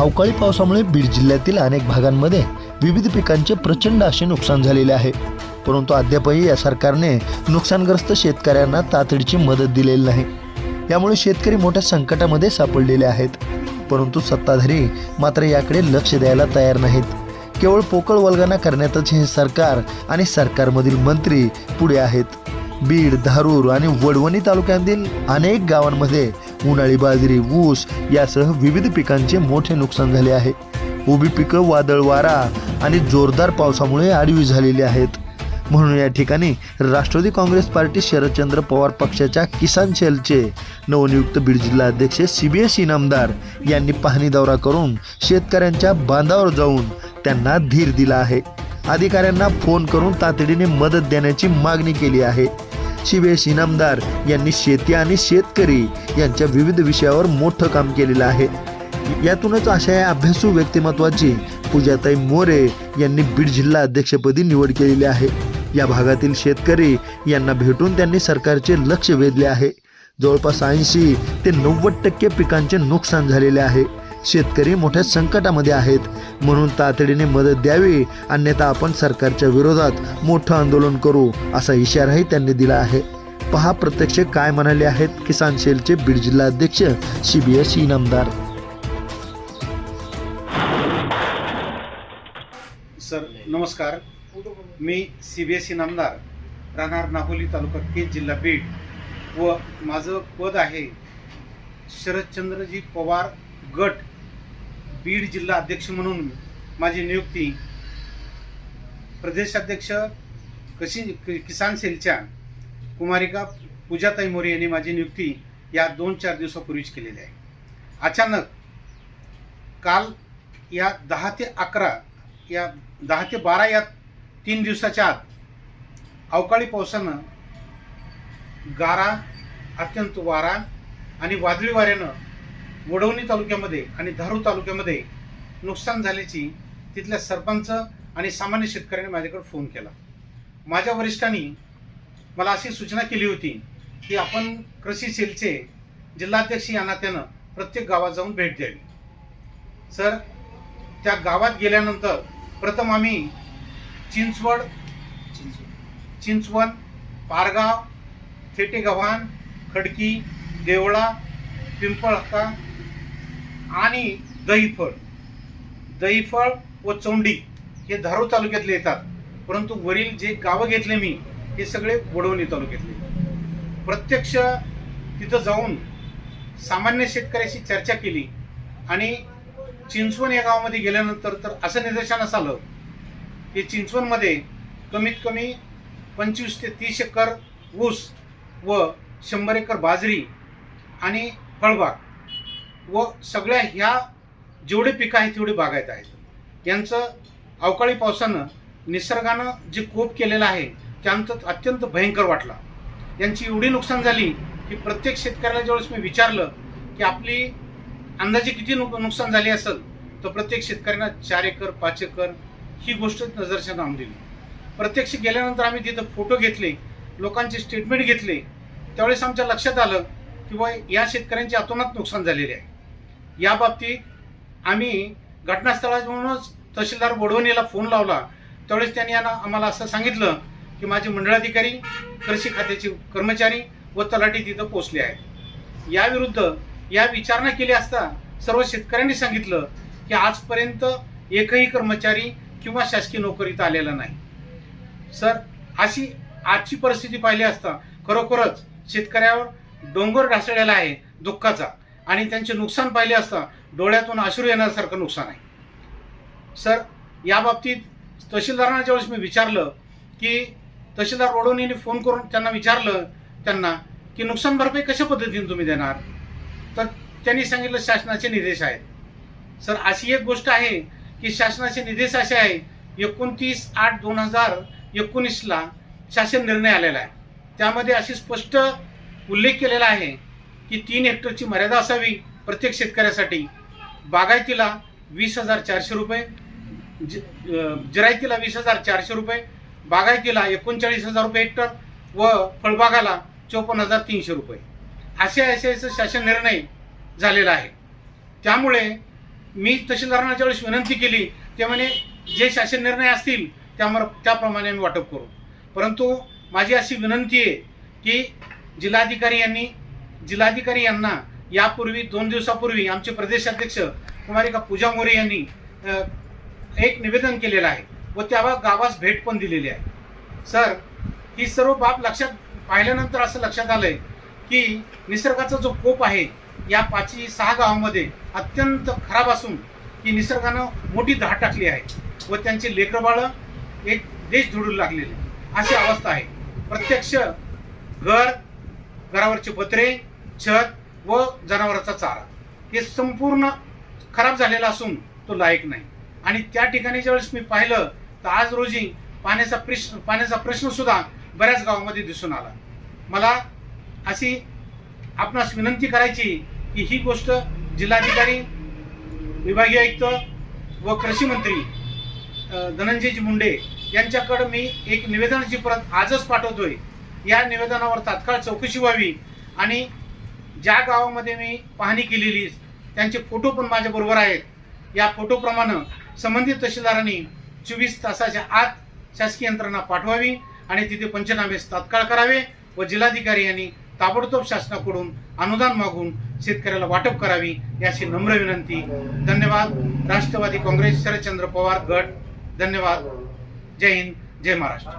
अवकाळी पावसामुळे बीड जिल्ह्यातील अनेक भागांमध्ये विविध पिकांचे प्रचंड असे नुकसान झालेले आहे. परंतु अद्यापही या सरकारने नुकसानग्रस्त शेतकऱ्यांना तातडीची मदत दिलेली नाही. यामुळे शेतकरी मोठ्या संकटामध्ये सापडलेले आहेत. परंतु सत्ताधारी मात्र याकडे लक्ष द्यायला तयार नाहीत. केवळ पोकळ वल्गना करण्यातच हे सरकार आणि सरकारमधील मंत्री पुढे आहेत. बीड धारूर आणि वडवणी तालुक्यातील अनेक गावांमध्ये उन्हाळी बाजरी ऊस यासह विविध पिकांचे मोठे नुकसान झाले आहे. उभी पिकं वादळ वारा आणि जोरदार पावसामुळे आडवी झालेली आहेत. म्हणून या ठिकाणी राष्ट्रवादी काँग्रेस पार्टी शरदचंद्र पवार पक्षाच्या किसान सेलचे नवनियुक्त बीड जिल्हा अध्यक्ष सी बी एस इनामदार यांनी पाहणी दौरा करून शेतकऱ्यांच्या बांधावर जाऊन त्यांना धीर दिला आहे. अधिकाऱ्यांना फोन करून तातडीने मदत देण्याची मागणी केली आहे. शिवेश इनामदार यांनी शेती आणि शेतकरी यांच्या विविध विषयावर मोठं काम केलेलं आहे. यातूनच अशा या अभ्यासू व्यक्तिमत्वाची पूजाताई मोरे यांनी बीड जिल्हा अध्यक्षपदी निवड केलेली आहे. या भागातील शेतकरी यांना भेटून त्यांनी सरकारचे लक्ष वेधले आहे. जवळपास ऐंशी ते नव्वद टक्के पिकांचे नुकसान झालेले आहे. शेतकरी मोठ्या संकटामध्ये आहेत. म्हणून तातडीने मदत द्यावी अन्यथा आपण सरकारच्या विरोधात मोठं आंदोलन करू असा इशाराही त्यांनी दिला आहे. पहा प्रत्यक्ष काय म्हणाले आहेत किसान सेलचे बीड जिल्हाध्यक्ष C B S Inamdar. Sir नमस्कार. मी C B S C Namdar राहणार नाहोली तालुका केज जिल्हा बीड. व माझं पद आहे शरदचंद्रजी पवार गट बीड जिल्हा अध्यक्ष म्हणून माझी नियुक्ती प्रदेशाध्यक्ष कशी किसान सेलच्या कुमारिका पूजाताई मोरे यांनी माझी नियुक्ती या दोन चार दिवसापूर्वीच केलेली आहे. अचानक काल या दहा ते अकरा या दहा ते बारा या तीन दिवसाच्या आत अवकाळी पावसानं गारा अत्यंत वारा आणि वादळी वाऱ्यानं वडवणी तालुक्यामध्ये आणि धारू तालुक्यामध्ये नुकसान झाल्याची तिथल्या सरपंच आणि सामान्य शेतकऱ्यांनी माझ्याकडे फोन केला. माझ्या वरिष्ठांनी मला अशी सूचना केली होती की आपण कृषी सेलचे जिल्हाध्यक्ष या नात्यानं प्रत्येक गावात जाऊन भेट द्यावी. सर त्या गावात गेल्यानंतर प्रथम आम्ही चिंचवड चिंचवण पारगाव थेटेगव्हाण खडकी देवळा पिंपळका आणि दहीफळ. दहीफळ व चौंडी हे धारूर तालुक्यातले येतात. परंतु वरील जे गावं घेतले मी हे सगळे वडवणी तालुक्यातले. प्रत्यक्ष तिथं जाऊन सामान्य शेतकऱ्याशी चर्चा केली आणि चिंचवण या गावामध्ये गेल्यानंतर तर असं निदर्शनास आलं की चिंचवणमध्ये कमीत कमी पंचवीस ते तीस एकर ऊस व शंभर एकर बाजरी आणि फळबाग व सगळ्या ह्या जेवढे पिकं आहेत तेवढे बागायत आहेत. यांचं अवकाळी पावसानं निसर्गानं जे कोप केलेलं आहे त्यानंतर अत्यंत भयंकर वाटला. यांची एवढी नुकसान झाली की प्रत्येक शेतकऱ्याला ज्यावेळेस मी विचारलं की आपली अंदाजे किती नुक नुकसान झाली असेल तर प्रत्येक शेतकऱ्यांना चार एकर पाच एकर ही गोष्ट नजरशा आणून दिली. प्रत्यक्ष गेल्यानंतर आम्ही तिथं फोटो घेतले लोकांचे स्टेटमेंट घेतले. त्यावेळेस आमच्या लक्षात आलं की बा या शेतकऱ्यांचे अतोनात नुकसान झालेले आहे. या बाबतीत आम्ही घटनास्थळावरूनच तहसीलदार बोडवणीला फोन लावला. त्यावेळेस त्यांनी यांना आम्हाला असं सांगितलं की माझे मंडळाधिकारी कृषी खात्याचे कर्मचारी व तलाठी तिथं पोचले आहेत. याविरुद्ध या विचारणा केली असता सर्व शेतकऱ्यांनी सांगितलं की आजपर्यंत एकही कर्मचारी किंवा शासकीय नोकरीत आलेला नाही. सर अशी आजची परिस्थिती पाहिली असता खरोखरच शेतकऱ्यावर डोंगर ढासळलेला आहे दुःखाचा. आणि त्यांचे नुकसान पाहिले असता डोळ्यातून अश्रू येण्यासारखं नुकसान आहे. सर या बाबतीत तहसीलदारांना ज्यावेळेस मी विचारलं की तहसीलदार रोडोनीने फोन करून त्यांना विचारलं त्यांना की नुकसान भरपाई कशा पद्धतीने तुम्ही देणार? तर त्यांनी सांगितलं शासनाचे निर्देश आहेत. सर अशी एक गोष्ट आहे की शासनाचे निर्देश असे आहे एकोणतीस आठ दोन हजार एकोणीसला शासन निर्णय आलेला आहे. त्यामध्ये अशी स्पष्ट उल्लेख केलेला आहे की तीन हेक्टरची मर्यादा असावी प्रत्येक शेतकऱ्यासाठी. बागायतीला वीस हजार चारशे रुपये ज- जिरायतीला वीस हजार चारशे रुपये बागायतीला एकोणचाळीस हजार रुपये हेक्टर व फळबागाला चोपन्न हजार तीनशे रुपये. असे असे शासन निर्णय झालेला आहे. त्यामुळे मी तहसीलदारांच्या वेळेस विनंती केली ते म्हणे जे शासन निर्णय असतील त्यामुळे त्याप्रमाणे आम्ही वाटप करू. परंतु माझी अशी विनंती आहे की जिल्हाधिकारी यांनी जिल्हाधिकारी यांना यापूर्वी दोन दिवसापूर्वी आमचे प्रदेशाध्यक्ष कुमारिका पूजा मोरे यांनी एक निवेदन केलेलं आहे व त्यावर गावास भेट पण दिलेली आहे. सर ही सर्व बाब लक्षात पाहिल्यानंतर असं लक्षात आलंय की निसर्गाचा जो कोप आहे या पाचही सहा गावामध्ये अत्यंत खराब असून की निसर्गानं मोठी धाड टाकली आहे व त्यांची लेकरबाळं एक देश धुडू लागलेले. अशी अवस्था आहे. प्रत्यक्ष घर घरावरचे पत्रे छत व जनावरांचा चारा. हे संपूर्ण खराब झालेला असून तो लायक नाही. आणि त्या ठिकाणी ज्यावेळेस मी पाहिलं तर आज रोजी पाण्याचा प्रश्न पाण्याचा प्रश्न सुद्धा बऱ्याच गावामध्ये दिसून आला. मला अशी आपणास विनंती करायची की ही गोष्ट जिल्हाधिकारी विभागीय आयुक्त व कृषी मंत्री धनंजयजी मुंडे यांच्याकडे मी एक निवेदनाची परत आजच पाठवतोय. या निवेदनावर तात्काळ चौकशी व्हावी आणि ज्या गावामध्ये मी पाहणी केलेली त्यांचे फोटो पण माझ्या बरोबर आहेत. या फोटोप्रमाणे संबंधित तहसीलदारांनी चोवीस तासाच्या आत शासकीय यंत्रणा पाठवावी आणि तिथे पंचनामे तात्काळ करावे व जिल्हाधिकारी यांनी ताबडतोब शासनाकडून अनुदान मागून शेतकऱ्याला वाटप करावी याची नम्र विनंती. धन्यवाद. राष्ट्रवादी काँग्रेस शरदचंद्र पवार गट. धन्यवाद. जय हिंद. जय महाराष्ट्र.